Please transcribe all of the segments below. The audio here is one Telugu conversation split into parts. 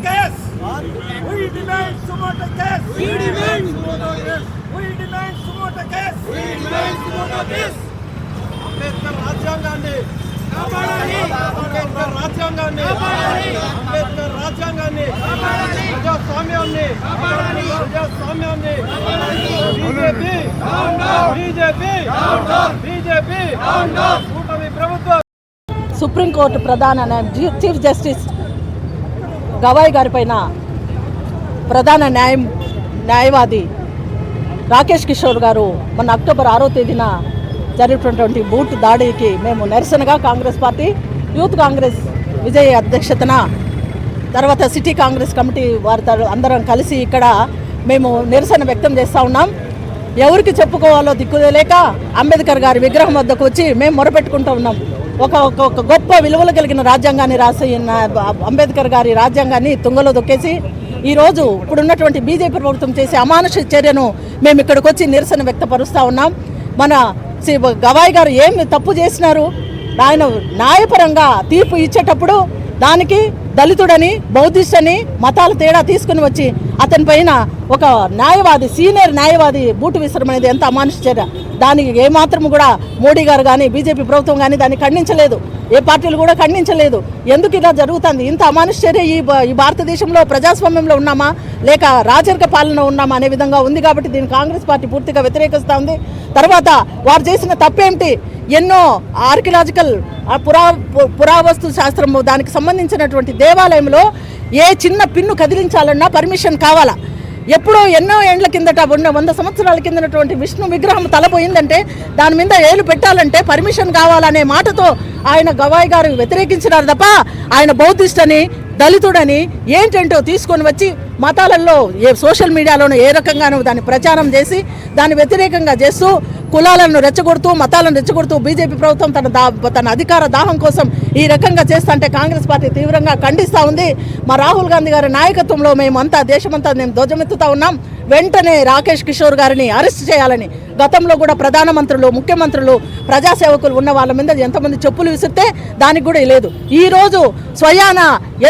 We demand Sumatra case. We demand Sumatra case. We demand Sumatra case. We demand Sumatra case. Ambedkar రాజ్యాంగాన్ని కాపాడాలి. అంబేద్కర్ రాజ్యాంగాన్ని అంబేద్కర్ రాజ్యాంగాన్ని ప్రజాస్వామ్యాన్ని ప్రజాస్వామ్యాన్ని బీజేపీ బీజేపీ బీజేపీ కూటమి ప్రభుత్వం సుప్రీంకోర్టు ప్రధాన చీఫ్ జస్టిస్ గవాయ్ గారి పైన ప్రధాన న్యాయం న్యాయవాది రాకేష్ కిషోర్ గారు మన అక్టోబర్ ఆరో తేదీన జరిగినటువంటి బూట్ దాడికి మేము నిరసనగా కాంగ్రెస్ పార్టీ యూత్ కాంగ్రెస్ విజయ్ అధ్యక్షతన తర్వాత సిటీ కాంగ్రెస్ కమిటీ వారి అందరం కలిసి ఇక్కడ మేము నిరసన వ్యక్తం చేస్తూ ఉన్నాం. ఎవరికి చెప్పుకోవాలో దిక్కులేక అంబేద్కర్ గారి విగ్రహం వద్దకు వచ్చి మేము మొరపెట్టుకుంటూ ఉన్నాం. ఒక ఒక- గొప్ప విలువలు కలిగిన రాజ్యాంగాన్ని రాసిన అంబేద్కర్ గారి రాజ్యాంగాన్ని తుంగలో దొక్కేసి ఈరోజు ఇప్పుడున్నటువంటి బీజేపీ ప్రభుత్వం చేసే అమానుష చర్యను మేము ఇక్కడికి వచ్చి నిరసన వ్యక్తపరుస్తూ ఉన్నాం. మన శ్రీ గవాయ్ గారు ఏం తప్పు చేసినారు? ఆయన న్యాయపరంగా తీర్పు ఇచ్చేటప్పుడు దానికి దళితుడని బౌద్ధిస్టని మతాల తేడా తీసుకుని వచ్చి అతని పైన ఒక న్యాయవాది సీనియర్ న్యాయవాది బూటు విసరం అనేది ఎంత అమానుషచర్య దానికి ఏమాత్రం కూడా మోడీ గారు కానీ బీజేపీ ప్రభుత్వం కానీ దాన్ని ఖండించలేదు. ఏ పార్టీలు కూడా ఖండించలేదు. ఎందుకు ఇలా జరుగుతుంది? ఇంత అమానుషచర్య ఈ ఈ భారతదేశంలో ప్రజాస్వామ్యంలో ఉన్నామా? లేక రాజరిక పాలన ఉన్నామా అనే విధంగా ఉంది కాబట్టి దీన్ని కాంగ్రెస్ పార్టీ పూర్తిగా వ్యతిరేకిస్తూ ఉంది. తర్వాత వారు చేసిన తప్పేమిటి? ఎన్నో ఆర్కియలాజికల్ పురా పు- పురావస్తు శాస్త్రము దానికి సంబంధించినటువంటి దేవాలయంలో ఏ చిన్న పిన్ను కదిలించాలన్నా పర్మిషన్ కావాలా? ఎప్పుడో ఎన్నో ఏండ్ల కిందట ఉన్న వంద సంవత్సరాల కిందనటువంటి విష్ణు విగ్రహం తలపోయిందంటే దాని మీద ఏలు పెట్టాలంటే పర్మిషన్ కావాలనే మాటతో ఆయన గవాయ్ గారు వ్యతిరేకించినారు తప్ప ఆయన బౌద్ధిస్టని దళితుడని ఏంటంటో తీసుకొని వచ్చి మతాలలో ఏ సోషల్ మీడియాలోనూ ఏ రకంగానూ దాన్ని ప్రచారం చేసి దాన్ని వ్యతిరేకంగా చేస్తూ కులాలను రెచ్చగొడుతూ మతాలను రెచ్చగొడుతూ బీజేపీ ప్రభుత్వం తన దా తన అధికార దాహం కోసం ఈ రకంగా చేస్తుంటే కాంగ్రెస్ పార్టీ తీవ్రంగా ఖండిస్తూ ఉంది. మా రాహుల్ గాంధీ గారి నాయకత్వంలో మేమంతా దేశమంతా మేము ధ్వజమెత్తుతా ఉన్నాం. వెంటనే రాకేష్ కిషోర్ గారిని అరెస్ట్ చేయాలని గతంలో కూడా ప్రధానమంత్రులు ముఖ్యమంత్రులు ప్రజాసేవకులు ఉన్న వాళ్ళ మీద ఎంతమంది చెప్పులు విసిరితే దానికి కూడా లేదు. ఈ రోజు స్వయాన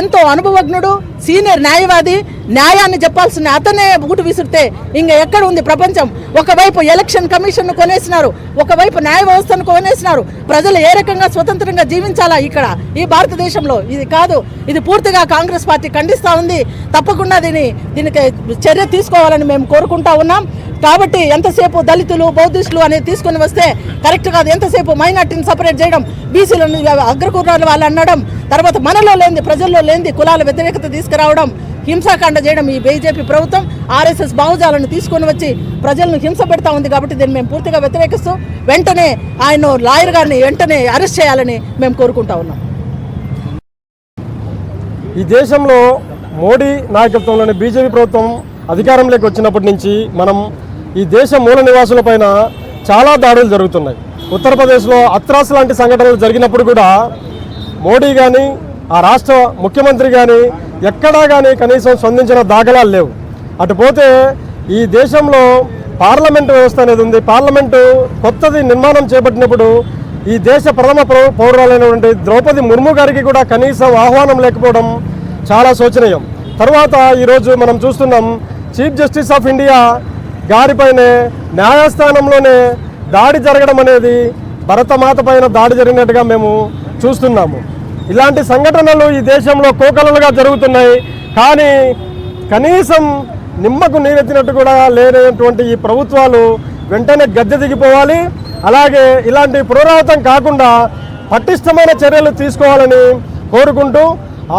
ఎంతో అనుభవజ్ఞుడు సీనియర్ న్యాయవాది న్యాయాన్ని చెప్పాల్సిన అతనే బూటు విసిరితే ఇంకా ఎక్కడ ఉంది ప్రపంచం? ఒకవైపు ఎలక్షన్ కమిషన్ను కొనేసినారు ఒకవైపు న్యాయ వ్యవస్థను కొనేసినారు. ప్రజలు ఏ రకంగా స్వతంత్రంగా జీవించాలా ఇక్కడ? ఈ భారతదేశంలో ఇది కాదు ఇది పూర్తిగా కాంగ్రెస్ పార్టీ ఖండిస్తూ ఉంది. తప్పకుండా దీని దీనికి చర్య తీసుకోవాలని మేము కోరుకుంటా ఉన్నాం. కాబట్టి ఎంతసేపు దళితులు బౌద్ధిస్టులు అనేది తీసుకొని వస్తే కరెక్ట్ కాదు. ఎంతసేపు మైనార్టీని సపరేట్ చేయడం బీసీలను అగ్రకుర్రాలు వాళ్ళు అనడం తర్వాత మనలో లేనిది ప్రజల్లో లేనిది కులాల వ్యతిరేకత తీసుకురావడం హింసాకాండ చేయడం ఈ బీజేపీ ప్రభుత్వం ఆర్ఎస్ఎస్ భావజాలను తీసుకొని వచ్చి ప్రజలను హింస పెడతా ఉంది కాబట్టి దీన్ని మేము పూర్తిగా వ్యతిరేకిస్తూ వెంటనే ఆయన లాయర్ గారిని వెంటనే అరెస్ట్ చేయాలని మేము కోరుకుంటా ఉన్నాం. ఈ దేశంలో మోడీ నాయకత్వంలోని బీజేపీ ప్రభుత్వం అధికారంలోకి వచ్చినప్పటి నుంచి మనం ఈ దేశ మూల నివాసులపైన చాలా దాడులు జరుగుతున్నాయి. ఉత్తరప్రదేశ్లో అత్రాస్ లాంటి సంఘటనలు జరిగినప్పుడు కూడా మోడీ కానీ ఆ రాష్ట్ర ముఖ్యమంత్రి కానీ ఎక్కడా కానీ కనీసం స్పందించిన దాఖలాలు లేవు. అటు పోతే ఈ దేశంలో పార్లమెంటు వ్యవస్థ అనేది ఉంది. పార్లమెంటు కొత్తది నిర్మాణం చేపట్టినప్పుడు ఈ దేశ ప్రథమ పౌ- పౌరురాలైనటువంటి ద్రౌపది ముర్ము గారికి కూడా కనీసం ఆహ్వానం లేకపోవడం చాలా శోచనీయం. తర్వాత ఈరోజు మనం చూస్తున్నాం చీఫ్ జస్టిస్ ఆఫ్ ఇండియా గారిపైనే న్యాయస్థానంలోనే దాడి జరగడం అనేది భరతమాత పైన దాడి జరిగినట్టుగా మేము చూస్తున్నాము. ఇలాంటి సంఘటనలు ఈ దేశంలో కోకలలుగా జరుగుతున్నాయి. కానీ కనీసం నిమ్మకు నీరెత్తినట్టు కూడా లేనటువంటి ఈ ప్రభుత్వాలు వెంటనే గద్దె దిగిపోవాలి. అలాగే ఇలాంటి పునరావృతం కాకుండా పటిష్టమైన చర్యలు తీసుకోవాలని కోరుకుంటూ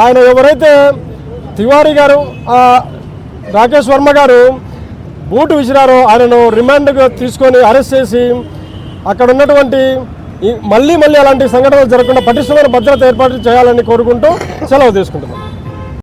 ఆయన ఎవరైతే తివారీ గారు రాకేష్ వర్మ గారు బూటు విసిరారో ఆయనను రిమాండ్గా తీసుకొని అరెస్ట్ చేసి అక్కడ ఉన్నటువంటి ఈ- మళ్ళీ మళ్ళీ అలాంటి సంఘటనలు జరగకుండా పటిష్టమైన భద్రత ఏర్పాటు చేయాలని కోరుకుంటూ సెలవు తీసుకుంటున్నాను